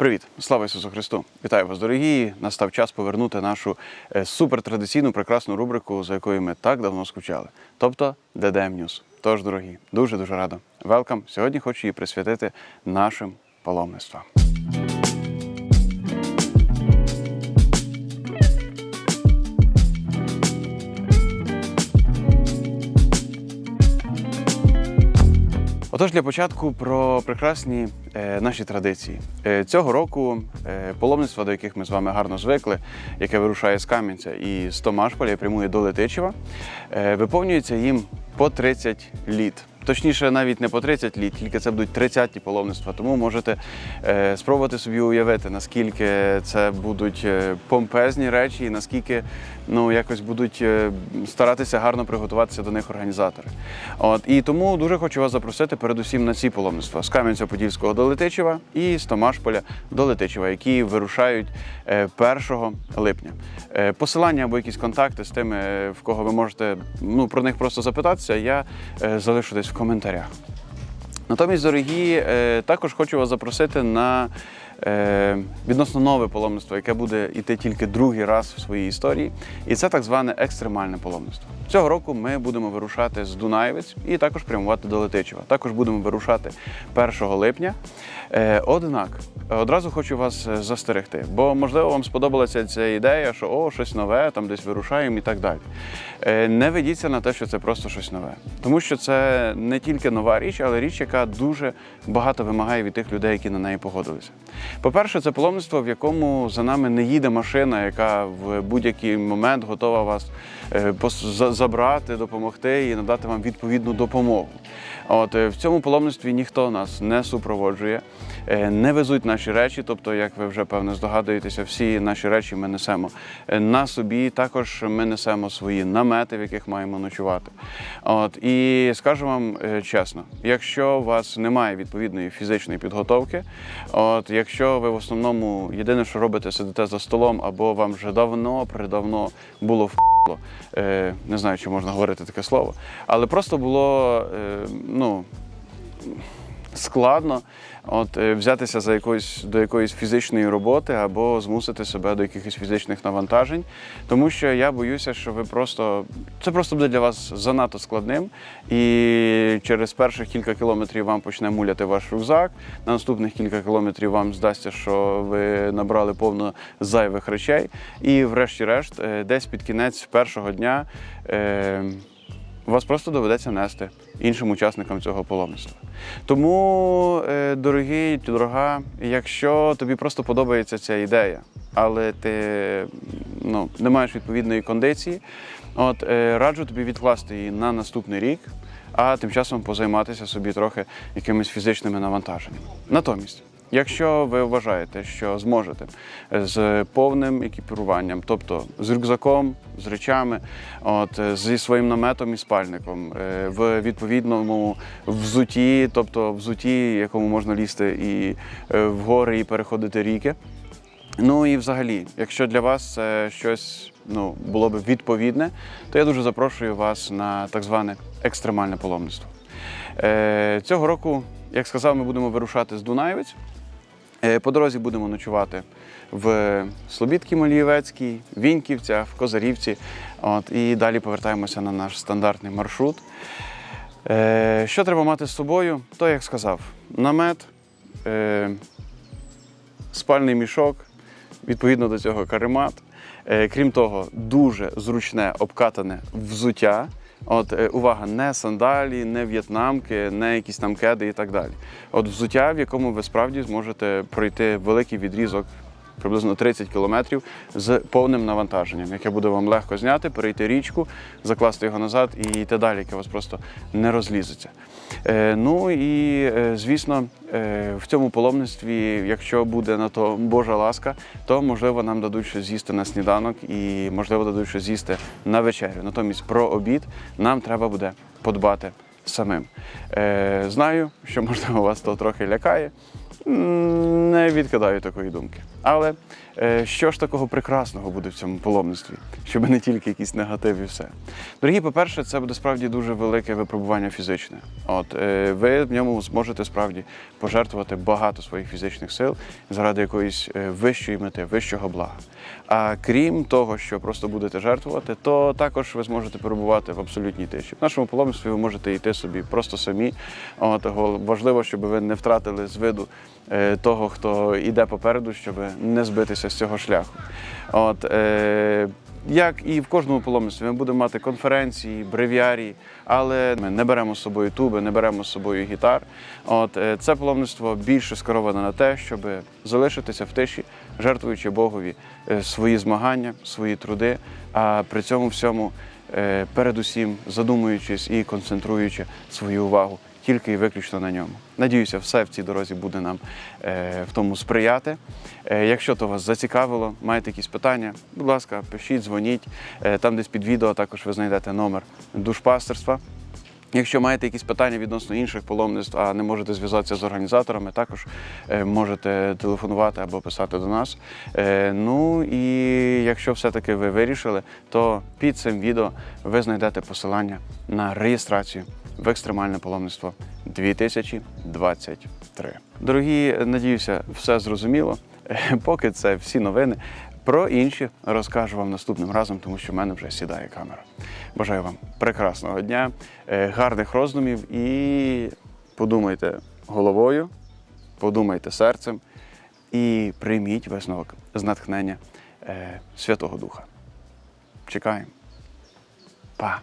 Привіт, слава Ісусу Христу! Вітаю вас, дорогі! Настав час повернути нашу е, супертрадиційну прекрасну рубрику, за якою ми так давно скучали. Тобто DDM News. Тож, дорогі, дуже дуже рада. Велкам! Сьогодні хочу її присвятити нашим паломництвам. Отож, для початку про прекрасні е, наші традиції. Е, цього року е, паломництво, до яких ми з вами гарно звикли, яке вирушає з Кам'янця і з Томашполя і прямує до Летичева, е, виповнюється їм по 30 літ. Точніше, навіть не по 30 літ, тільки це будуть 30-ті паломництва. Тому можете е, спробувати собі уявити, наскільки це будуть е, помпезні речі, і наскільки ну, якось будуть е, старатися гарно приготуватися до них організатори. От, і тому дуже хочу вас запросити передусім на ці паломництва з Кам'янця-Подільського до Летичева і з Томашполя до Летичева, які вирушають е, 1 липня. Е, Посилання або якісь контакти з тими, в кого ви можете ну, про них просто запитатися, я залишу десь в коментарях. Натомість, дорогі, е, також хочу вас запросити на е, відносно нове паломництво, яке буде йти тільки другий раз в своїй історії. І це так зване екстремальне паломництво. Цього року ми будемо вирушати з Дунаєвець і також прямувати до Летичева. Також будемо вирушати 1 липня. Е, Однак, одразу хочу вас е, застерегти, бо можливо вам сподобалася ця ідея, що о, щось нове, там десь вирушаємо і так далі. Е, Не ведіться на те, що це просто щось нове, тому що це не тільки нова річ, але річ, яка дуже багато вимагає від тих людей, які на неї погодилися. По-перше, це паломництво, в якому за нами не їде машина, яка в будь-який момент готова вас е, забрати, допомогти і надати вам відповідну допомогу. От е, в цьому паломництві ніхто нас не супроводжує, е, не везуть наші речі. Тобто, як ви вже певно здогадуєтеся, всі наші речі ми несемо е, на собі. Також ми несемо свої намети, в яких маємо ночувати. От і скажу вам чесно, якщо у вас немає відповідної фізичної підготовки, от якщо ви в основному єдине, що робите, сидите за столом, або вам вже давно, придавно було в е, не знаю, чи можна говорити таке слово, але просто було е, ну, складно от, е, взятися за якоюсь, до якоїсь фізичної роботи або змусити себе до якихось фізичних навантажень, тому що я боюся, що ви просто це просто буде для вас занадто складним, і через перших кілька кілометрів вам почне муляти ваш рюкзак. На наступних кілька кілометрів вам здасться, що ви набрали повно зайвих речей, і, врешті-решт, е, десь під кінець першого дня. Е, вас просто доведеться нести іншим учасникам цього паломництва. Тому, е, дорогий, дорога, якщо тобі просто подобається ця ідея, але ти ну, не маєш відповідної кондиції, от е, раджу тобі відкласти її на наступний рік, а тим часом позайматися собі трохи якимись фізичними навантаженнями. Натомість. Якщо ви вважаєте, що зможете з повним екіпіруванням, тобто з рюкзаком, з речами, от зі своїм наметом і спальником, е, в відповідному взуті, тобто взуті, якому можна лізти і е, в гори, і переходити ріки. Ну і взагалі, якщо для вас це щось ну, було б відповідне, то я дуже запрошую вас на так зване екстремальне паломництво. Е, цього року, як сказав, ми будемо вирушати з Дунаєвець. Е, По дорозі будемо ночувати в Слобідці Малієвецькій, Віньківцях, в Козарівці. От, і далі повертаємося на наш стандартний маршрут. Е, Що треба мати з собою? То, як сказав, намет, е, спальний мішок, відповідно до цього каремат. Е, Крім того, дуже зручне обкатане взуття. От е, увага, не сандалі, не в'єтнамки, не якісь там кеди і так далі. От взуття, в якому ви справді зможете пройти великий відрізок, приблизно 30 кілометрів, з повним навантаженням, яке буде вам легко зняти, перейти річку, закласти його назад і йти далі, яке у вас просто не розлізеться. Е, ну і е, звісно, е, в цьому паломництві, якщо буде на то Божа ласка, то можливо нам дадуть щось з'їсти на сніданок і можливо дадуть щось з'їсти на вечерю. Натомість про обід нам треба буде подбати самим. Знаю, що можливо вас то трохи лякає. Не відкидаю такої думки. Але е, що ж такого прекрасного буде в цьому паломництві, щоб не тільки якийсь негатив і все. Дорогі, по-перше, це буде справді дуже велике випробування фізичне. От е, ви в ньому зможете справді пожертвувати багато своїх фізичних сил заради якоїсь е, вищої мети, вищого блага. А крім того, що просто будете жертвувати, то також ви зможете перебувати в абсолютній тиші. В нашому паломництві ви можете йти собі просто самі. От, важливо, щоб ви не втратили з виду того, хто йде попереду, щоб не збитися з цього шляху. От, е, як і в кожному паломництві, ми будемо мати конференції, бревіарії, але ми не беремо з собою туби, не беремо з собою гітар. От е, це паломництво більше скероване на те, щоб залишитися в тиші, жертвуючи Богові е, свої змагання, свої труди, а при цьому всьому е, передусім задумуючись і концентруючи свою увагу тільки і виключно на ньому. Надіюся, все в цій дорозі буде нам е, в тому сприяти. Е, якщо то вас зацікавило, маєте якісь питання, будь ласка, пишіть, дзвоніть. Е, там десь під відео також ви знайдете номер душпастерства. Якщо маєте якісь питання відносно інших паломництв, а не можете зв'язатися з організаторами, також е, можете телефонувати або писати до нас. Е, Ну і якщо все-таки ви вирішили, то під цим відео ви знайдете посилання на реєстрацію в екстремальне паломництво 2023. Дорогі, надіюся, все зрозуміло. Е, Поки це всі новини. Про інші розкажу вам наступним разом, тому що в мене вже сідає камера. Бажаю вам прекрасного дня, е, гарних роздумів і подумайте головою, подумайте серцем і прийміть висновок з натхнення е, Святого Духа. Чекаємо. Па!